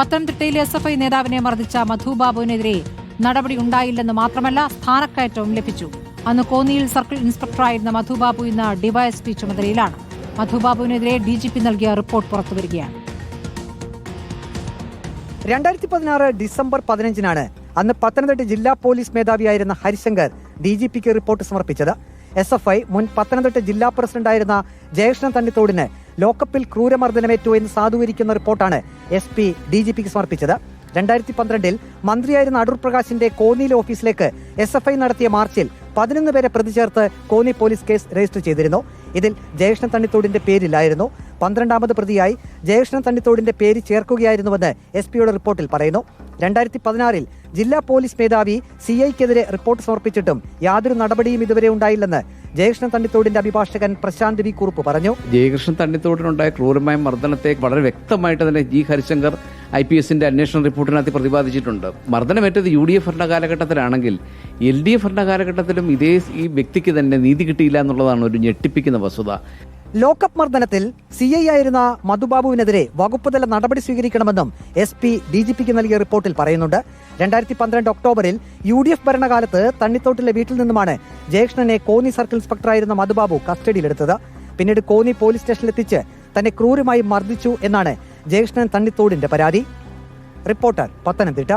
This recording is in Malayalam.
പത്തനംതിട്ടയിലെ എസ് എഫ് ഐ നേതാവിനെ മർദ്ദിച്ച മധുബാബുവിനെതിരെ നടപടി ഉണ്ടായില്ലെന്ന് മാത്രമല്ല സ്ഥാനക്കയറ്റവും ലഭിച്ചു. അന്ന് കോന്നിയിൽ സർക്കിൾ ഇൻസ്പെക്ടറായിരുന്ന മധുബാബു ഇന്ന് ഡിവൈഎസ്പി ചുമതലയിലാണ്. മധുബാബുവിനെതിരെ ഡി ജി പി നൽകിയ റിപ്പോർട്ട് പുറത്തുവരികയാണ്. രണ്ടായിരത്തി പതിനാറ് ഡിസംബർ പതിനഞ്ചിനാണ് അന്ന് പത്തനംതിട്ട ജില്ലാ പോലീസ് മേധാവിയായിരുന്ന ഹരിശങ്കർ ഡി ജി പിക്ക് റിപ്പോർട്ട് സമർപ്പിച്ചത്. എസ് എഫ് ഐ മുൻ പത്തനംതിട്ട ജില്ലാ പ്രസിഡന്റായിരുന്ന ജയകൃഷ്ണൻ തണ്ണിത്തോടിന് ലോക്കപ്പിൽ ക്രൂരമർദ്ദനമേറ്റു എന്ന് സാധൂകരിക്കുന്ന റിപ്പോർട്ടാണ് എസ് പി ഡി ജി പിക്ക് സമർപ്പിച്ചത്. രണ്ടായിരത്തി പന്ത്രണ്ടിൽ മന്ത്രിയായിരുന്ന അടൂർ പ്രകാശിന്റെ കോന്നിയിലെ ഓഫീസിലേക്ക് എസ് എഫ് ഐ നടത്തിയ മാർച്ചിൽ പതിനൊന്ന് പേരെ പ്രതി ചേർത്ത് കോന്നി പോലീസ് കേസ് രജിസ്റ്റർ ചെയ്തിരുന്നു. ഇതിൽ ജയകൃഷ്ണൻ തണ്ണിത്തോടിന്റെ പേരില്ലായിരുന്നു പന്ത്രണ്ടാമത് പ്രതിയായി ജയകൃഷ്ണൻ തണ്ണിത്തോടിന്റെ പേര് ചേർക്കുകയായിരുന്നുവെന്ന് എസ് പിയുടെ റിപ്പോർട്ടിൽ പറയുന്നു. രണ്ടായിരത്തി പതിനാറിൽ ജില്ലാ പോലീസ് മേധാവി സി ഐക്കെതിരെ റിപ്പോർട്ട് സമർപ്പിച്ചിട്ടും യാതൊരു നടപടിയും ഇതുവരെ ഉണ്ടായില്ലെന്ന് ജയകൃഷ്ണൻ തണ്ണിത്തോടിന്റെ അഭിഭാഷകൻ പ്രശാന്ത് വി കുറുപ്പ് പറഞ്ഞു. ജയകൃഷ്ണൻ തണ്ണിത്തോടിനുണ്ടായ ക്രൂരമായ മർദ്ദനത്തെ വളരെ വ്യക്തമായിട്ട് തന്നെ ജി ഹരിശങ്കർ ഐ പി എസിന്റെ അന്വേഷണ റിപ്പോർട്ടിനകത്ത് പ്രതിപാദിച്ചിട്ടുണ്ട്. മർദ്ദനമേറ്റത് യു ഡി എഫ് ഭരണ കാലഘട്ടത്തിലാണെങ്കിൽ എൽ ഡി എഫ് ഭരണ കാലഘട്ടത്തിലും ഇതേ ഈ വ്യക്തിക്ക് തന്നെ നീതി കിട്ടിയില്ല എന്നുള്ളതാണ് ഒരു ഞെട്ടിപ്പിക്കുന്ന വസ്തുത. ലോക്കപ്പ് മർദ്ദനത്തിൽ സി ഐ ആയിരുന്ന മധുബാബുവിനെതിരെ വകുപ്പുതല നടപടി സ്വീകരിക്കണമെന്നും എസ് പി ഡി ജി പിക്ക് നൽകിയ റിപ്പോർട്ടിൽ പറയുന്നുണ്ട്. രണ്ടായിരത്തി പന്ത്രണ്ട് ഒക്ടോബറിൽ യു ഡി എഫ് ഭരണകാലത്ത് തണ്ണിത്തോട്ടിലെ വീട്ടിൽ നിന്നുമാണ് ജയകൃഷ്ണനെ കോന്നി സർക്കിൾ ഇൻസ്പെക്ടറായിരുന്ന മധുബാബു കസ്റ്റഡിയിലെടുത്തത്. പിന്നീട് കോന്നി പോലീസ് സ്റ്റേഷനിലെത്തിച്ച് തന്നെ ക്രൂരമായി മർദ്ദിച്ചു എന്നാണ് ജയകൃഷ്ണൻ തണ്ണിത്തോടിന്റെ പരാതി. റിപ്പോർട്ടർ പത്തനംതിട്ട.